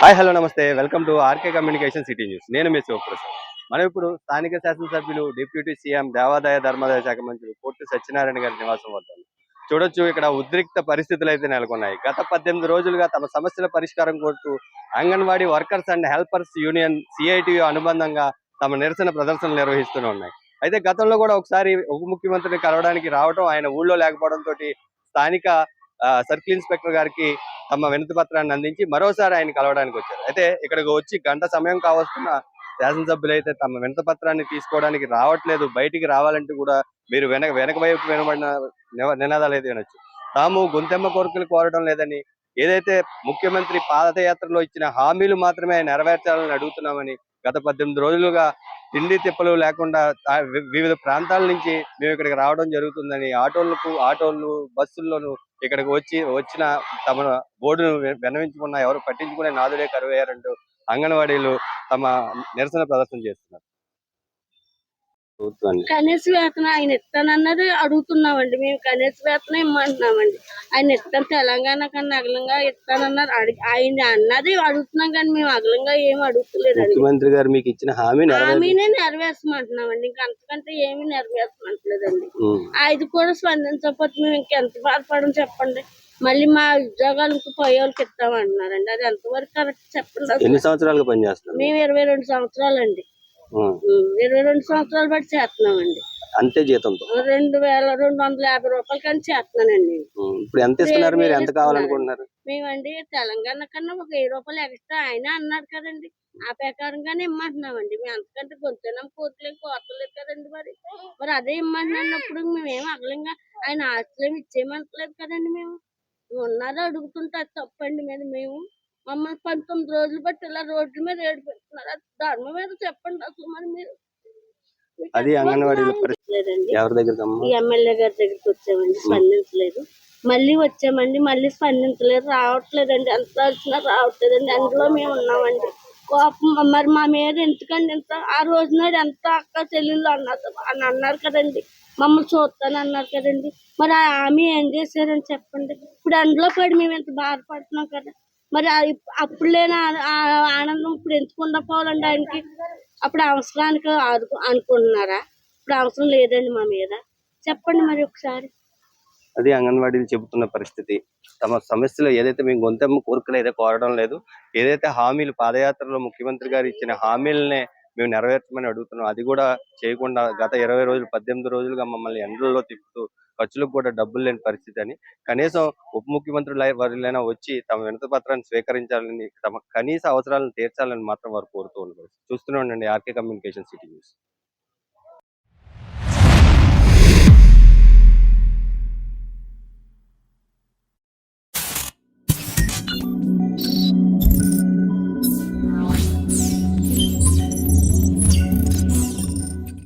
Hi hello నమస్తే. Welcome to RK communication city news. నేను మీ శివప్రసాద్. మనం ఇప్పుడు స్థానిక శాసనసభ్యులు డిప్యూటీ సీఎం దేవాదాయ ధర్మాదాయ శాఖ మంత్రి పొట్టి సత్యనారాయణ గారి నివాసం వద్ద చూడొచ్చు ఇక్కడ ఉద్రిక్త పరిస్థితులు అయితే నెలకొన్నాయి. గత పద్దెనిమిది రోజులుగా తమ సమస్యల పరిష్కారం కోరుతూ anganwadi workers and helpers union CITU అనుబంధంగా తమ నిరసన ప్రదర్శనలు నిర్వహిస్తూనే ఉన్నాయి. అయితే గతంలో కూడా ఒకసారి ఉప ముఖ్యమంత్రిని కలవడానికి రావడం ఆయన ఊళ్ళో లేకపోవడంతో స్థానిక ఆ, సర్కిల్ ఇన్స్పెక్టర్ గారికి తమ వినతి పత్రాన్ని అందించి మరోసారి ఆయన కలవడానికి వచ్చారు. అయితే ఇక్కడికి వచ్చి గంట సమయం కావస్తున్న శాసనసభ్యులు అయితే తమ వినత పత్రాన్ని తీసుకోవడానికి రావట్లేదు బయటికి రావాలంటే కూడా మీరు వెనక వెనక వైపు వినబడిన నినాదాలు అయితే వినొచ్చు. తాము గుంతెమ్మ కోరికలు కోరడం లేదని ఏదైతే ముఖ్యమంత్రి పాదయాత్రలో ఇచ్చిన హామీలు మాత్రమే నెరవేర్చాలని అడుగుతున్నామని గత పద్దెనిమిది రోజులుగా తిండి తిప్పలు లేకుండా వివిధ ప్రాంతాల నుంచి మేము ఇక్కడికి రావడం జరుగుతుందని ఆటోలకు ఆటోలు బస్సుల్లోనూ ఇక్కడికి వచ్చి వచ్చిన తమ బోర్డును విన్నవించుకున్న ఎవరు పట్టించుకునే నాదుడే కరువయ్యారంటూ అంగన్వాడీలు తమ నిరసన ప్రదర్శన చేస్తున్నారు. కనీస వేతన ఆయన ఇస్తానన్నది అడుగుతున్నామండి. మేము కనీస వేతన ఇమ్మంటున్నామండి. ఆయన ఇస్తాను తెలంగాణ కన్నా అగలంగా ఇస్తానన్నారు. అడిగి ఆయన అన్నది అడుగుతున్నాం కానీ మేము అగలంగా ఏం అడుగుతలేదండి. ముఖ్యమంత్రి గారు మీకు ఇచ్చిన హామీ హామీనే నెరవేర్చమంటున్నామండి. ఇంకా అంతకంటే ఏమీ నెరవేర్చమంటలేదండి. అది కూడా స్పందించకపోతే మేము ఇంకెంత బాధపడడం చెప్పండి. మళ్ళీ మా ఉద్యోగాలు ఇంకో పోయే వాళ్ళకి ఇస్తామంటున్నారండి. అది ఎంతవరకు కరెక్ట్ చెప్పండి. ఎన్ని సంవత్సరాలుగా పనిచేస్తున్నారు? మేము ఇరవై రెండు సంవత్సరాలండి. ఇరవై రెండు సంవత్సరాలు బట్టి చేస్తున్నామండి. అంతే జీతంతో? రెండు వేల రెండు వందల యాభై రూపాయలు కానీ చేస్తున్నానండి. ఇప్పుడు ఎంత ఇస్తున్నారు మీరు? ఎంత వేలు కావాలనుకుంటున్నారు? మేమండి తెలంగాణ కన్నా ఒక వెయ్యి రూపాయలు ఎక్స్ట్రా ఆయన అన్నారు కదండి. ఆ ప్రకారంగానే ఇమ్మంటున్నామండి. మేము అంతకంటే గొంతునం కోట్లేదు కోతలేదు కదండి మరి. మరి అదే ఇమ్మంటున్నప్పుడు మేమేం అగలంగా ఆయన ఆస్తులేమి ఇచ్చేయమంటలేదు కదండి మేము. ఉన్నది అడుగుతుంటే అది తప్పండి మీద మేము. మమ్మల్ని పంతొమ్మిది రోజులు బట్టి ఇలా రోడ్ల మీద ఏడిపెడుతున్నారు అది ధర్మం మీద చెప్పండి అసలు మరి మీరు. అది. లేదండి ఎవరి ఈ ఎమ్మెల్యే గారి దగ్గరికి వచ్చామండి స్పందించలేదు. మళ్ళీ వచ్చామండి మళ్ళీ స్పందించలేదు రావట్లేదండి. ఎంత వచ్చినా రావట్లేదండి. అందులో మేము ఉన్నామండి. కోపం మరి మా మీద ఎందుకండి ఎంత ఆ రోజు నాడు ఎంత అక్క చెల్లెళ్ళు అన్నారు అని అన్నారు కదండి. మమ్మల్ని చూస్తాను అన్నారు కదండి. మరి ఆ హామీ ఏం చేశారని చెప్పండి. ఇప్పుడు అందులో పడి మేము ఎంత బాధపడుతున్నాం కదా. మరి అప్పుడు లేని ఆ- ఆనందం ఇప్పుడు ఎందుకు ఉండకపోవాలండి ఆయనకి? అప్పుడు అవసరానికి ఆదుకో అనుకుంటున్నారా? ఇప్పుడు అవసరం లేదండి మా మీద. చెప్పండి మరి ఒకసారి. అది అంగన్వాడీలు చెబుతున్న పరిస్థితి. తమ సమస్యలు ఏదైతే మేము గొంతెమ్మ కోరికలు అయితే కోరడం లేదు ఏదైతే హామీలు పాదయాత్రలో ముఖ్యమంత్రి గారు ఇచ్చిన హామీలనే మేము నెరవేర్చమని అడుగుతున్నాం. అది కూడా చేయకుండా గత ఇరవై రోజులు పద్దెనిమిది రోజులుగా మమ్మల్ని ఎండల్లో తిప్పుతూ ఖర్చులకు కూడా డబ్బులు లేని పరిస్థితి అని. కనీసం ఉప ముఖ్యమంత్రులు వారిలైనా వచ్చి తమ వినతి పత్రాన్ని స్వీకరించాలని తమ కనీస అవసరాలను తీర్చాలని మాత్రం వారు కోరుతూ ఉన్నారు చూస్తూనే ఉండండి ఆర్కే కమ్యూనికేషన్ సిటీ న్యూస్.